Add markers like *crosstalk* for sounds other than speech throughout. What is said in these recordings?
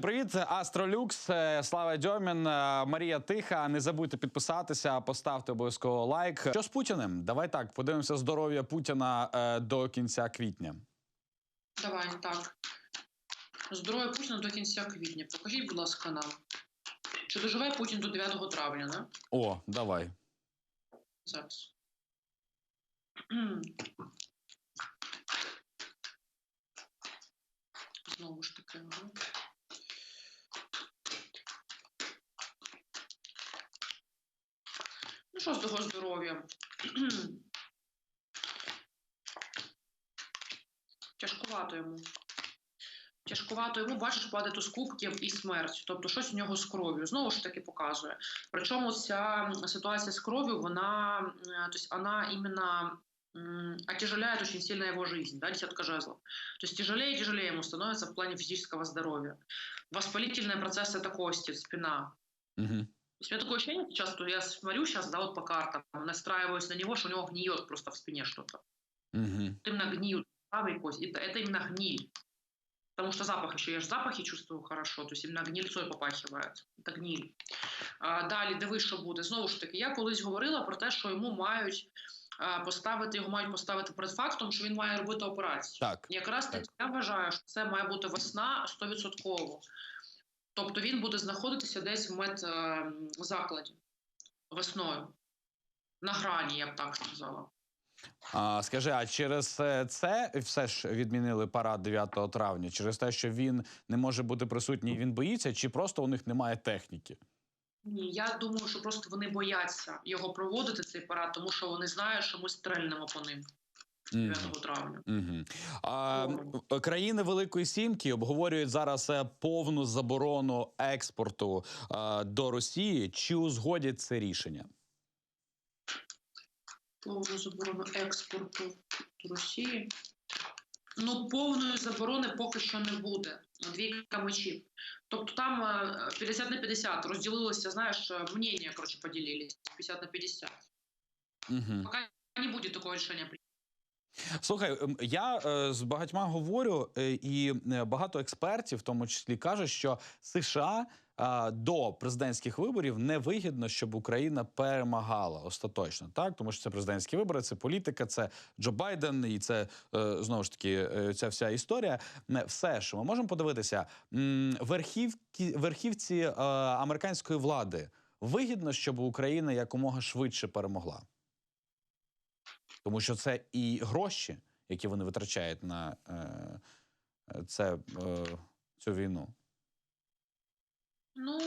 Привіт, це Астролюкс, Слава Дьомін, е, Марія Тиха. Не забудьте підписатися, поставте обов'язково лайк. Що з Путіним? Давай так подивимося здоров'я Путіна е, до кінця квітня. Давай так. Здоров'я Путіна до кінця квітня. Покажіть, будь ласка, нам. Чи доживе Путін до 9 травня, не? О, давай. Зараз. Знову ж таки. ага. Ну що з того здоров'я? Кхм. *clears throat* Тяжкувато йому. Тяжкувато йому, бачиш, падає туз кубків і смерть. Тобто щось у нього з кров'ю. Знову ж таки показує. Причому ця ситуація з кровью, вона, э, то есть она именно м, отяжеляет очень сильно его жизнь, да, десятка жезлов. То есть тяжелее и тяжелее ему становится в плане физического здоровья. Воспалительные процессы это кости, спина. Угу. То есть у меня такое ощущение сейчас, что я смотрю сейчас, да, вот по картам, настраиваюсь на него, что у него гниет просто в спине что-то. Угу. Вот именно гниют правый кость. Это, это именно гниль. Потому что запах еще, я же запахи чувствую хорошо, то есть іменно гнильцой попахивает. Це гниль. А, далі, диви, що буде. Знову ж таки, я колись говорила про те, що йому мають а, поставити, його мають поставити перед фактом, що він має робити операцію. Так. Якраз таки Так. я вважаю, що це має бути весна 100%. Тобто він буде знаходитися десь в медзакладі весною. На грані, я б так сказала. А, скажи, а через е, це все ж відмінили парад 9 травня? Через те, що він не може бути присутній, він боїться, чи просто у них немає техніки? Ні, я думаю, що просто вони бояться його проводити цей парад, тому що вони знають, що ми стрельнемо по ним 9 травня. Угу. А, О. країни Великої Сімки обговорюють зараз е, повну заборону експорту е, до Росії. Чи узгодять це рішення? Повну заборону експорту до Росії. Ну, повної заборони поки що не буде. Двійка мечів. Тобто там е, 50 на 50 розділилося, знаєш, е, мнення, коротше, поділились 50 на 50. Угу. Поки не буде такого рішення Слухай, ем, я е, з багатьма говорю, е, і е, багато експертів, в тому числі, кажуть, що США до президентських виборів не вигідно, щоб Україна перемагала остаточно, так тому що це президентські вибори, це політика, це Джо Байден, і це знову ж таки ця вся історія. Не все, що ми можемо подивитися, верхівки, верхівці американської влади вигідно, щоб Україна якомога швидше перемогла. Тому що це і гроші, які вони витрачають на е, е, це, е, цю війну. Ну,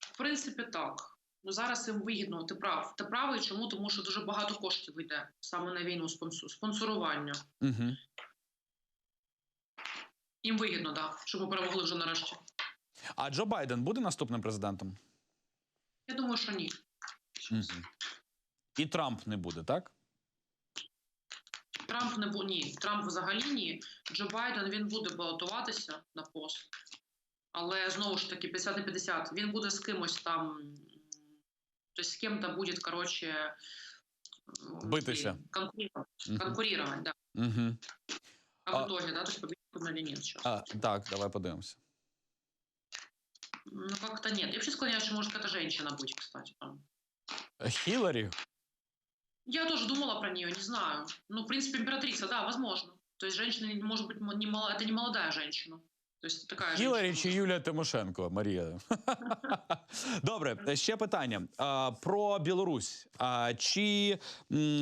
в принципі, так. Ну, зараз їм вигідно, ти прав. Ти правий, чому? Тому що дуже багато коштів йде саме на війну спонсорування. Угу. Їм вигідно, так, да, щоб ми перемогли вже нарешті. А Джо Байден буде наступним президентом? Я думаю, що ні. Угу. І Трамп не буде, так? Трамп не бу... ні. Трамп взагалі ні. Джо Байден він буде балотуватися на пост. Але знову ж таки, 50 на 50. Він буде з кимось там. Тобто з ким-то буде, коротше. Битися. Конкурировать, да. Угу. А, А- в итоге, да, то есть победит он или нет сейчас? А, так, давай подивимося. Ну, как-то нет. Я вообще склоняюсь, что может какая-то женщина быть, кстати. Там. Хіларі? Я тоже думала про нее, не знаю. Ну, в принципе, императрица, да, возможно. То есть женщина, может быть, не мало... это не молодая женщина. То есть Хіларі чи Юлія Тимошенко, Марія? *laughs* Добре, ще питання про Білорусь. Чи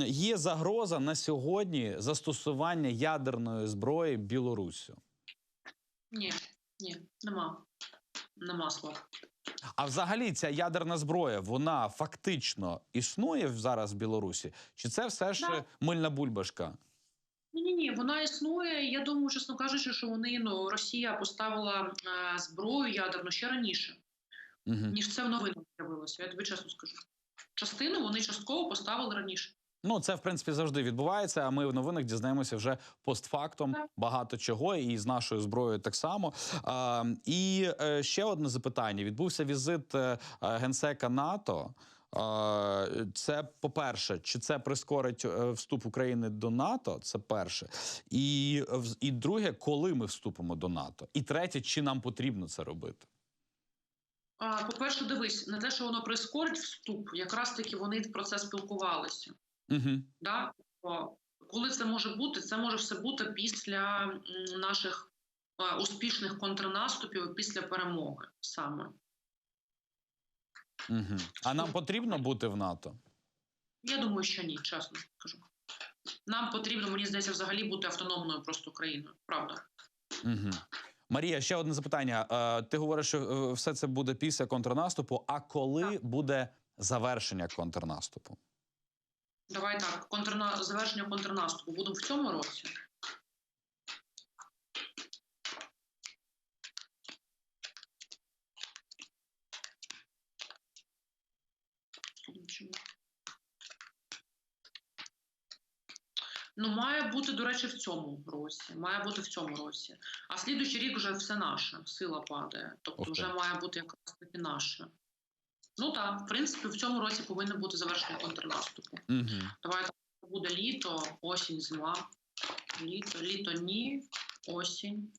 є загроза на сьогодні застосування ядерної зброї Білоруссю? Ні, ні, нема. Нема слов. А взагалі ця ядерна зброя вона фактично існує зараз в Білорусі? Чи це все ж Да. мильна бульбашка? Ні, ні, ні, вона існує. Я думаю, чесно кажучи, що вони ну Росія поставила е, зброю ядерну ще раніше, Угу. ніж це в новинах з'явилося. Я тобі чесно скажу. Частину вони частково поставили раніше. Ну, це в принципі завжди відбувається. А ми в новинах дізнаємося вже постфактом багато чого, і з нашою зброєю так само. А, і е, ще одне запитання: відбувся візит е, е, генсека НАТО. Це по-перше, чи це прискорить вступ України до НАТО? Це перше. І, і друге, коли ми вступимо до НАТО? І третє, чи нам потрібно це робити? По-перше, дивись, не те, що воно прискорить вступ, якраз таки вони про це спілкувалися. Угу. Да? Коли це може бути? Це може все бути після наших е, успішних контрнаступів, після перемоги саме. Угу. А нам потрібно бути в НАТО? Я думаю, що ні, чесно кажу. Нам потрібно, мені здається, взагалі бути автономною просто країною. Правда. Угу. Марія, ще одне запитання. Е, ти говориш, що е, все це буде після контрнаступу. А коли Так. буде завершення контрнаступу? Давай так, контрна... завершення контрнаступу будемо в цьому році. Ну, має бути, до речі, в цьому році. Має бути в цьому році. А слідуючий рік вже все наше, сила падає. Тобто ти. вже має бути якраз таки наше. Ну так, в принципі, в цьому році повинно бути завершення контрнаступу. Угу. Давай так, буде літо, осінь, зима. Літо, літо ні, осінь.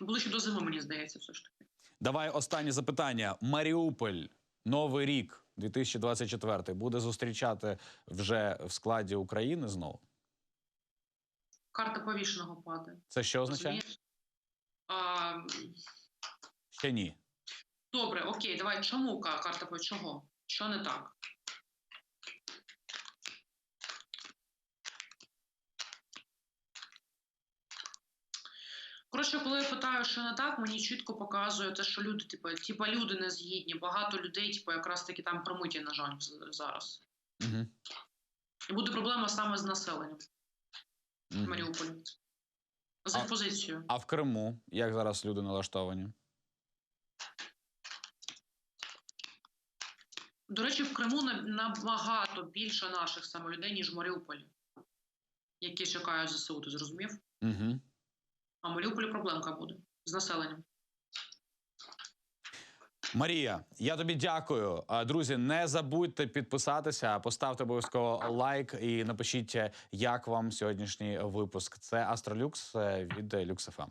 Ближче до зими, мені здається, все ж таки. Давай останнє запитання. Маріуполь, Новий рік 2024 буде зустрічати вже в складі України знову. Карта повішеного падає. Це що означає? А, Ще ні. Добре, окей, давай. Чому карта повішеного? Чого? Що не так? Коротше, коли я питаю, що не так, мені чітко показує те, що люди, типу, типу люди не згідні. Багато людей, типу, якраз таки там промиті, на жаль, зараз. Угу. І буде проблема саме з населенням в Маріуполі. З А- позицією. А в Криму як зараз люди налаштовані? До речі, в Криму на- набагато більше наших саме людей, ніж в Маріуполі, які чекають ЗСУ, ти зрозумів? Угу. А в Маріуполі проблемка буде з населенням. Марія, я тобі дякую. Друзі, не забудьте підписатися, поставте обов'язково лайк і напишіть, як вам сьогоднішній випуск. Це Астролюкс е, від Люксефем.